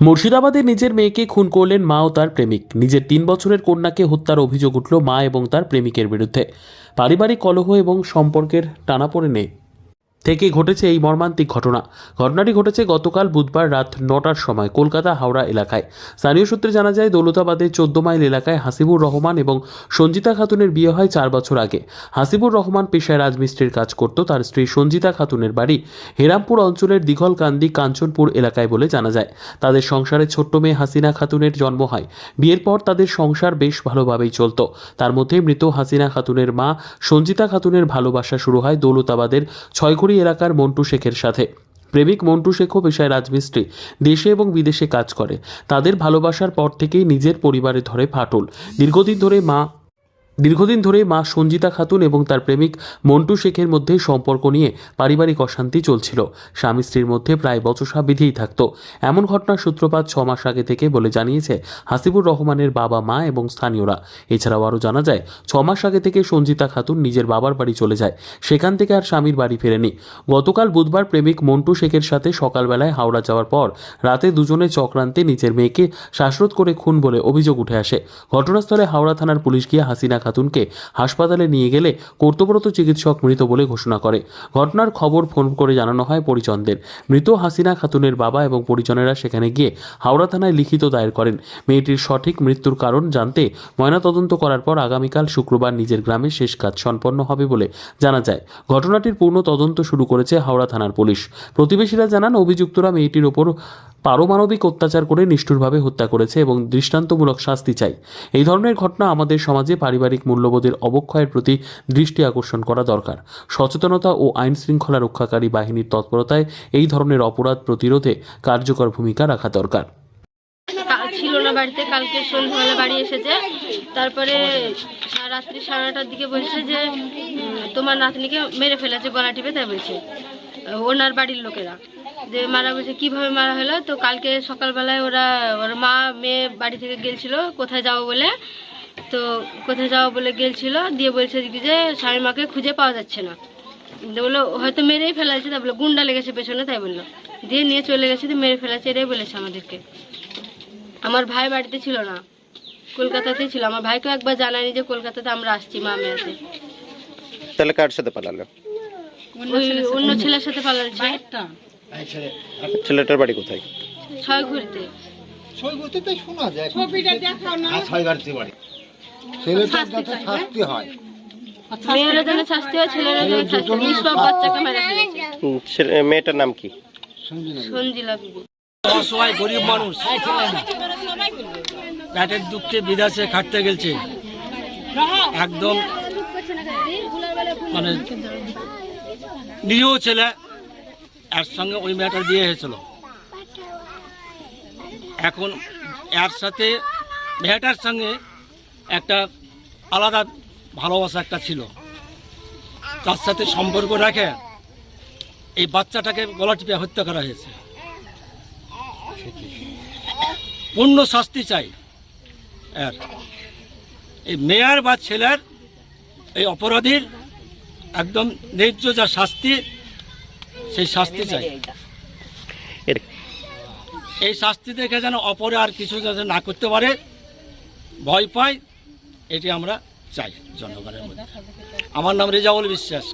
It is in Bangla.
মুর্শিদাবাদে নিজের মেয়েকে খুন করলেন মা ও তার প্রেমিক। নিজের তিন বছরের কন্যাকে হত্যার অভিযোগ উঠল মা এবং তার প্রেমিকের বিরুদ্ধে। পারিবারিক কলহ এবং সম্পর্কের টানাপোড়েনে থেকে ঘটেছে এই মর্মান্তিক ঘটনা। ঘটনাটি ঘটেছে গতকাল বুধবার রাত নটার সময় কলকাতা হাওড়া এলাকায়। স্থানীয় সূত্রে জানা যায়, দৌলতাবাদের চোদ্দ মাইল এলাকায় হাসিবুর রহমান এবং সঞ্জিতা খাতুনের বিয়ে হয় চার বছর আগে। হাসিবুর রহমান পেশায় রাজমিস্ত্রির কাজ করত, তার স্ত্রী সঞ্জিতা খাতুনের বাড়ি হেরামপুর অঞ্চলের দীঘলকান্দি কাঞ্চনপুর এলাকায় বলে জানা যায়। তাদের সংসারে ছোট্ট মেয়ে হাসিনা খাতুনের জন্ম হয়। বিয়ের পর তাদের সংসার বেশ ভালোভাবেই চলত। তার মধ্যে মৃত হাসিনা খাতুনের মা সঞ্জিতা খাতুনের ভালোবাসা শুরু হয় দৌলতাবাদের ছয়ঘড়ি এলাকার মন্টু শেখের সাথে। প্রেমিক মন্টু শেখও পেশায় রাজমিস্ত্রি, দেশে এবং বিদেশে কাজ করে। তাদের ভালোবাসার পর থেকেই নিজের পরিবারে ধরে ফাটল। দীর্ঘদিন ধরে মা দীর্ঘদিন ধরে মা সঞ্জিতা খাতুন এবং তার প্রেমিক মন্টু শেখের মধ্যে সম্পর্ক নিয়ে পারিবারিক অশান্তি চলছিল। স্বামী স্ত্রীর মধ্যে প্রায় বচসা বিধেই থাকত। এমন ঘটনার সূত্রপাত ছ মাস আগে থেকে বলে জানিয়েছে হাসিবুর রহমানের বাবা মা এবং স্থানীয়রা। এছাড়াও আরও জানা যায়, ছ মাস আগে থেকে সঞ্জিতা খাতুন নিজের বাবার বাড়ি চলে যায়। সেখান থেকে আর স্বামীর বাড়ি ফেরেনি। গতকাল বুধবার প্রেমিক মন্টু শেখের সাথে সকালবেলায় হাওড়া যাওয়ার পর রাতে দুজনে চক্রান্তে নিজের মেয়েকে শ্বাসরোধ করে খুন বলে অভিযোগ উঠে আসে। ঘটনাস্থলে হাওড়া থানার পুলিশ গিয়ে হাসিনা খাতুনকে হাসপাতালে নিয়ে গেলে কর্তব্যরত চিকিৎসক মৃত বলে ঘোষণা করে। ঘটনার খবর ফোন করে জানানো হয় পরিজনদের। মৃত হাসিনা খাতুনের বাবা এবং পরিজনেরা সেখানে গিয়ে হাওড়া থানায় লিখিত দায়ের করেন। মেয়েটির সঠিক মৃত্যুর কারণ জানতে ময়নাতদন্ত করার পর আগামীকাল শুক্রবার নিজের গ্রামে শেষ কাজ সম্পন্ন হবে বলে জানা যায়। ঘটনাটির পূর্ণ তদন্ত শুরু করেছে হাওড়া থানার পুলিশ। প্রতিবেশীরা জানান, অভিযুক্তরা মেয়েটির ওপর পারমাণবিক অত্যাচার করে নিষ্ঠুরভাবে হত্যা করেছে এবং দৃষ্টান্তমূলক শাস্তি চাই। এই ধরনের ঘটনা আমাদের সমাজে পারিবারিক মূল্যবোধের অবক্ষয়ের প্রতি দৃষ্টি আকর্ষণ করা দরকার। সচেতনতা ও আইন শৃঙ্খলা রক্ষাকারী বাহিনীর তৎপরতায় এই ধরনের অপরাধ প্রতিরোধে কার্যকর ভূমিকা রাখা দরকার। ছিল না বাড়িতে, কালকে সন্ধ্যাবেলা বাড়ি এসেছে। তারপরে রাত্রি সাড়ে নটার দিকে বলছে যে তোমার নাতনিকে মেরে ফেলেছে গলা টিপে, তাই বলছে। ওনার বাড়ির লোকেরা। যে মারা বলছে কীভাবে মারা হলো? তো কালকে সকালবেলায় ওরা ওর মা মেয়ে বাড়ি থেকে গেলছিল কোথায় যাব বলে। তো কোথায় যাব বলে গেলছিল দিয়ে বলছে কি যে স্বামী মাকে খুঁজে পাওয়া যাচ্ছে না। বলল হয়তো মেরেই ফেলাছে তাই বলল গুন্ডা লেগেছে পেছনে তাই বলল। দিয়ে নিয়ে চলে গেছে তো মেরে ফেলাছে এটাই বলেছে আমাদেরকে। আমার ভাই বাড়িতে ছিল না কলকাতাতেই ছিল। আমার ভাইকে একবার জানায়নি যে কলকাতাতে আমরা আসছি মা মেয়েতে। তাহলে কার সাথে পালালো? অন্য ছেলের সাথে পালাচ্ছে। ছেলেটার বাড়ি কোথায়? ছয় ঘুরতে ছেলেটার যাতে শাস্তি হয়। মেয়েরা যেন শাস্তি হয় ছেলেরা যেন শাস্তি নিষ্পাপ বাচ্চাকে মেরে ফেলেছে মেয়েটার নাম কি? সঞ্জিলা বিবি অসহায় গরিব মানুষ। পেটের দুঃখে বিদেশে খাটতে গেছে। একদম মানে নিরীহ ছেলে। এর সঙ্গে ওই মেয়েটার বিয়ে হয়েছিল। এখন এর সাথে মেয়েটার সঙ্গে একটা আলাদা ভালোবাসা একটা ছিল। তার সাথে সম্পর্ক রাখে এই বাচ্চাটাকে গলা টিপে হত্যা করা হয়েছে। পূর্ণ শাস্তি চাই এর। এই মেয়ার বা ছেলের এই অপরাধীর একদম ন্যায্য যা শাস্তি সেই শাস্তি চাই। এই শাস্তি দেখে যেন অপরে আর কিছু যাতে না করতে পারে ভয় পায় এটি আমরা চাই জনগণের মধ্যে। আমার নাম রেজাউল বিশ্বাস।